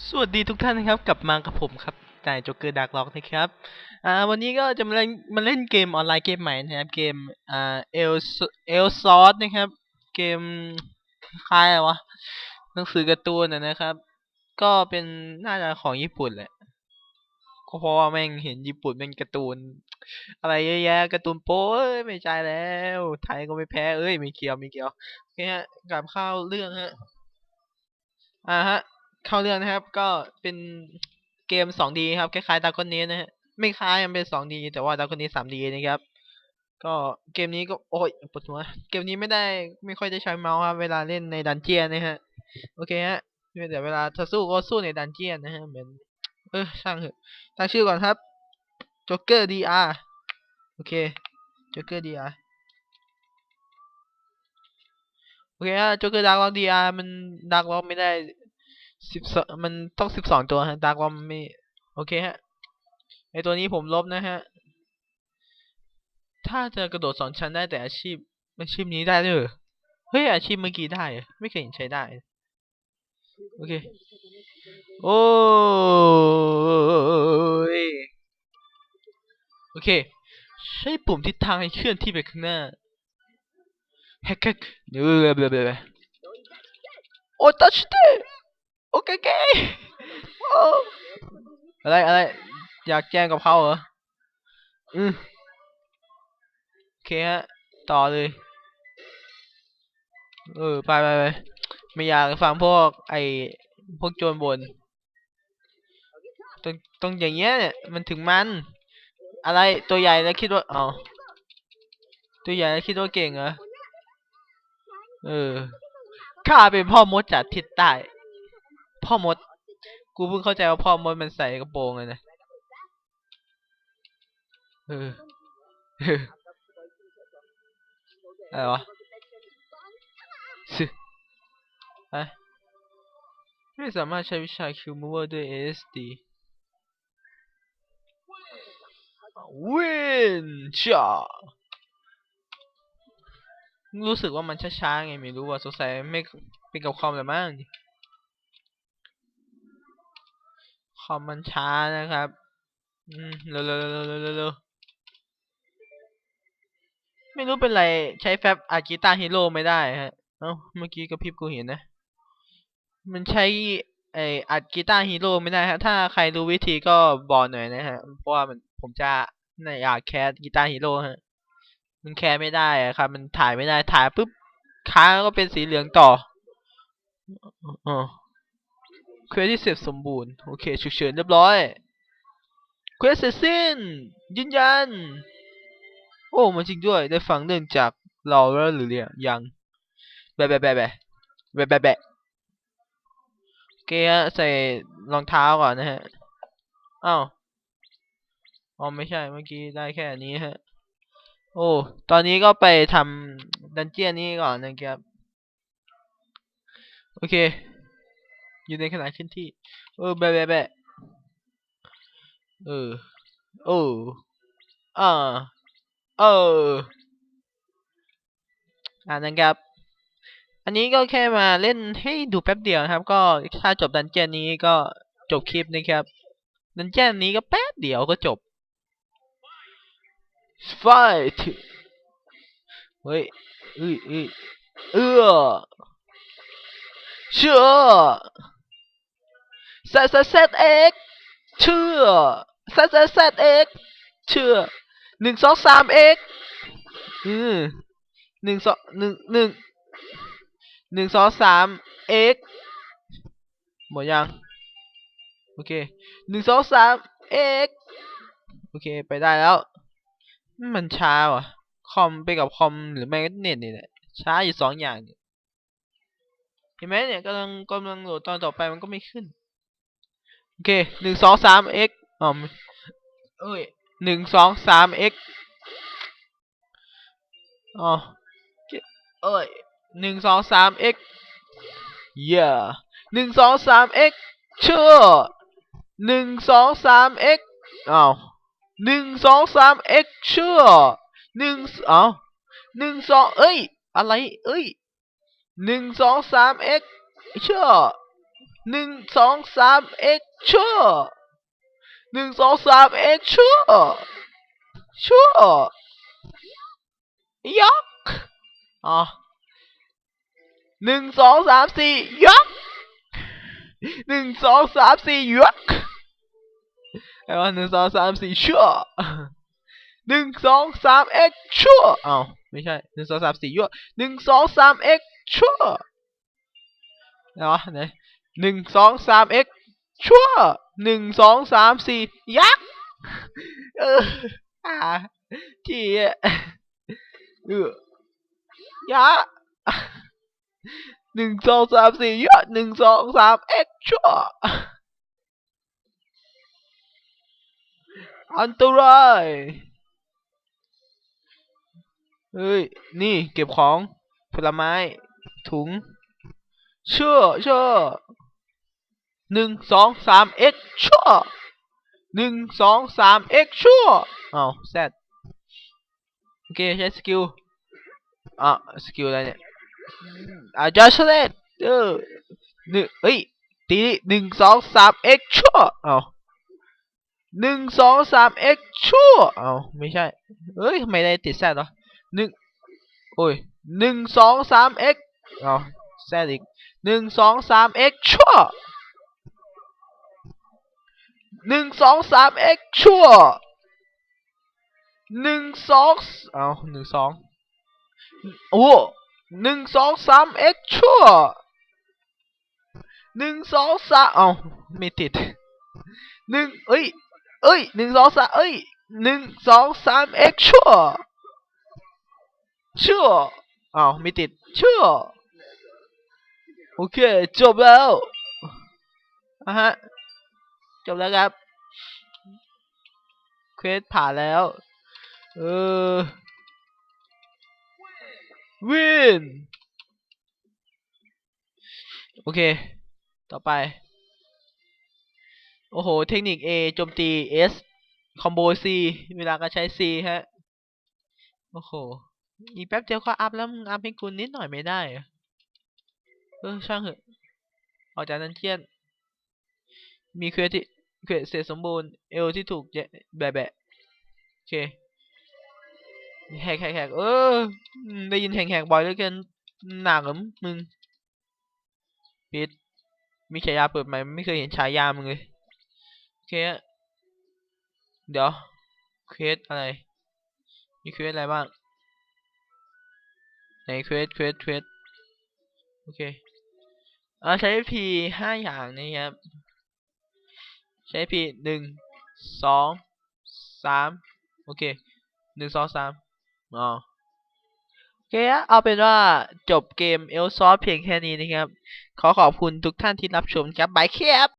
สวัสดีทุกท่านนะครับ กลับมากับผมครับนายโจ๊กเกอร์ดักล็อกนะครับอ่าวันนี้ก็จะมาเล่นมาเล่นเกมออนไลน์เกมใหม่นะครับ เกมอ่าเอลเอลซอสนะครับ เกมคล้ายอะไรวะหนังสือการ์ตูนนะนะครับ ก็เป็นน่าจะของญี่ปุ่นแหละก็เพราะว่าแม่งเห็นญี่ปุ่นเป็นการ์ตูน อะไรเยอะแยะการ์ตูนโป๊ไม่ใช่แล้ว ไทยก็ไม่แพ้เอ้ยไม่เกี่ยวไม่เกี่ยวโอเคฮะกลับเข้าเรื่องฮะอ่าฮะ เข้าเรื่องนะครับ ก็เป็นเกม 2D ครับ คล้ายๆดากอนเนสนะฮะ ไม่คล้ายมันเป็น 2D แต่ว่าดากอนเนส 3D นะครับ ก็เกมนี้ก็โอ้ยปวดหัว เกมนี้ไม่ได้ไม่ค่อยได้ใช้เมาส์ครับ เวลาเล่นในดันเจียนนะฮะ โอเคฮะแต่เวลาถ้าสู้ก็สู้ในดันเจียนนะฮะ เหมือน เออช่างเถอะตั้งชื่อก่อนครับ Joker DR โอเค Joker DR โอเคฮะ Joker Dark Lock DR มัน Dark Lock ไม่ได้ สิบสองมันต้องสิบสองตัวฮะ Dark Lock ไม่โอเคฮะไอตัวนี้ผมลบนะฮะ ถ้าจะกระโดดสองชั้นได้แต่อาชีพอาชีพนี้ได้ด้วยเหรอเฮ้ยอาชีพเมื่อกี้ได้ ไม่เคยเห็นใช้ได้ โอเค โอ้ยโอเค ใช้ปุ่มทิศทางให้เคลื่อนที่ไปข้างหน้าแฮกแฮกเออเบลเบลโอ้ตัชเต โอเคเกโอ้อะไรอะไรอยากแจ้งกับเขาเหรอ อืมโอเคฮะ ต่อเลย เออ ไปไปไปไม่อยากฟังพวก ไอพวกโจรบนต้องต้องอย่างเงี้ยเนี่ยมันถึงมัน อะไรตัวใหญ่แล้วคิดว่าอ๋อตัวใหญ่แล้วคิดว่าเก่งเหรอเออข้าเป็นพ่อมดจากทิศใต้ พ่อมด กูเพิ่งเข้าใจว่าพ่อมดมันใส่กระโปรงเลยนะเออเอออะไรวะซึไปไม่สามารถใช้วิชาคิวมูเวอร์ด้วย ASD วินจ้ารู้สึกว่ามันช้าๆไงไม่รู้ว่าสงสัยไม่เป็นกับคอมแต่มั้ง คอมมันช้านะครับ อืมเร็วๆๆๆๆๆไม่รู้เป็นไร ใช้แฟบอากิตาฮีโร่ไม่ได้ฮะ เอ้า เมื่อกี้กระพริบกูเห็นนะ มันใช้ไออัดกีตาร์ฮีโร่ไม่ได้ฮะ ถ้าใครรู้วิธีก็บอกหน่อยนะฮะ เพราะว่ามันผมจะในอยากแคสกีตาร์ฮีโร่ฮะ มันแคสไม่ได้อะครับ มันถ่ายไม่ได้ ถ่ายปุ๊บค้างก็เป็นสีเหลืองต่ออ๋อ เควสที่เสร็จสมบูรณ์ โอเคฉุกเฉินเรียบร้อยเควสเสร็จสิ้น ยืนยัน โอ้มันจริงด้วยได้ฟังเรื่องจากเราแล้วหรือยังแบะแบะแบะแบะแบะแบะแบะโอเคฮะใส่รองเท้าก่อนนะฮะอ้าวอ๋อไม่ใช่เมื่อกี้ได้แค่นนี้ฮะ โอ้ ตอนนี้ก็ไปทำดันเจียนนี้ก่อนนะครับ โอเค อยู่ในขณะขึ้นที่ เออแบะแบะแบะเออ โอ้อ่าเอออ่านะครับ อันนี้ก็แค่มาเล่นให้ดูแป๊บเดียวนะครับ ก็ถ้าจบดันเจียนนี้ก็จบคลิปนะครับ ดันเจียนนี้ก็แป๊บเดียวก็จบ fight เฮ้ยเอ้ยเอ้ยเออ เชื่อ z z z x เชื่อ z z z x เชื่อหนึ่งสองสาม x อืมหนึ่งสองหนึ่งหนึ่งหนึ่งสองสาม x หมดยังโอเคหนึ่งสองสาม x โอเคไปได้แล้ว มันช้าว่ะ คอมไปกับคอมหรือไม่ก็เน็ตนี่แหละช้าอยู่สองอย่างเนี่ย ห็นไหมเนี่ยกำลังกำลังโหลดตอนต่อไปมันก็ไม่ขึ้น โอเคหนึ่งสองสาม x อ๋อเอ้ยหนึ่งสองสาม x อ๋อเอ้ยหนึ่งสองสาม x yeah หนึ่งสองสาม x เชื่อหนึ่งสองสาม x อ้าวหนึ่งสองสาม x เชื่อหนึ่งอ้าวหนึ่งสองเอ้ย อะไร เอ้ย หนึ่งสองสาม x ชื่อหนึ่งสองสามเอ็กชั่วหนึ่งสองสามเอ็กชั่วชั่วยักษ์อ๋อหนึ่งสองสามสี่ยักษ์หนึ่งสองสามสี่ยักษ์ไอ้ว่าหนึ่งสองสามสี่ชั่วหนึ่งสองสามเอ็กชั่วอ้าวไม่ใช่หนึ่งสองสามสี่ยั่วหนึ่งสองสามเอ็ก ชั่วไหนวะไหนหนึ่งสองสามเอ็กชั่วหนึ่งสองสามสี่ยักษ์เอออ่าที่เออยักษ์หนึ่งสองสามสี่ยักษ์หนึ่งสองสามเอ็กชั่วอันตรายเฮ้ย นี่เก็บของผลไม้ ถุง เชื่อเชื่อหนึ่งสองสามเอ็กชั่วหนึ่งสองสามเอ็กชั่วอ้าแซดโอเคใช้สกิลอะสกิลอะไรเนี่ยอะจัสเลเออหนึ่งเฮ้ยตีหนึ่งสองสามเอ็กชั่วอ้าหนึ่งสองสามเอ็กชั่วอ้าไม่ใช่เฮ้ยทำไมได้ติดแซดเหรอหนึ่งโอ้ยหนึ่งสองสามเอ็ก อ้าวแซดอีกหนึ่งสองสามเอ็กชั่วหนึ่งสองสามเอ็กชั่วหนึ่งสองเอาหนึ่งสองโอ้หนึ่งสองสามเอ็กชั่วหนึ่งสองสามเอาไม่ติดหนึ่งเอ้ยเอ้ยหนึ่งสองสามเอ้ยหนึ่งสองสามเอ็กชั่วชั่วเอาไม่ติดชั่ว โอเค จบแล้วอะฮะ จบแล้วครับ เควสผ่านแล้ว เออ วิน โอเค ต่อไป โอ้โห เทคนิค A โจมตี S คอมโบ C เวลาก็ใช้ C ฮะ โอ้โห อีกแป๊บเดียวก็อัพแล้วมึงอัพให้กูนิดหน่อยไม่ได้ เออช่างเหอะออกจากนั้นเจียนมีเควสที่เควสเสร็จสมบูรณ์เอลที่ถูกแบะแบะโอเคแหกแหกแหกเออได้ยินแหกแหกบ่อยเหลือเกินหนักเหรอมึงปิดมีฉายาเปิดใหม่ไม่เคยเห็นฉายามึงเลยโอเคเดี๋ยวเควสอะไรมีเควสอะไรบ้างไหนเควสเควสเควสโอเค อ่าใช้พีห้าอย่างนี้ครับ ใช้พีหนึ่งสองสามโอเคหนึ่งสองสามอ๋อโอเคเอาเป็นว่าจบเกมเอลซอฟเพียงแค่นี้นะครับ ขอขอบคุณทุกท่านที่รับชมครับบายครับ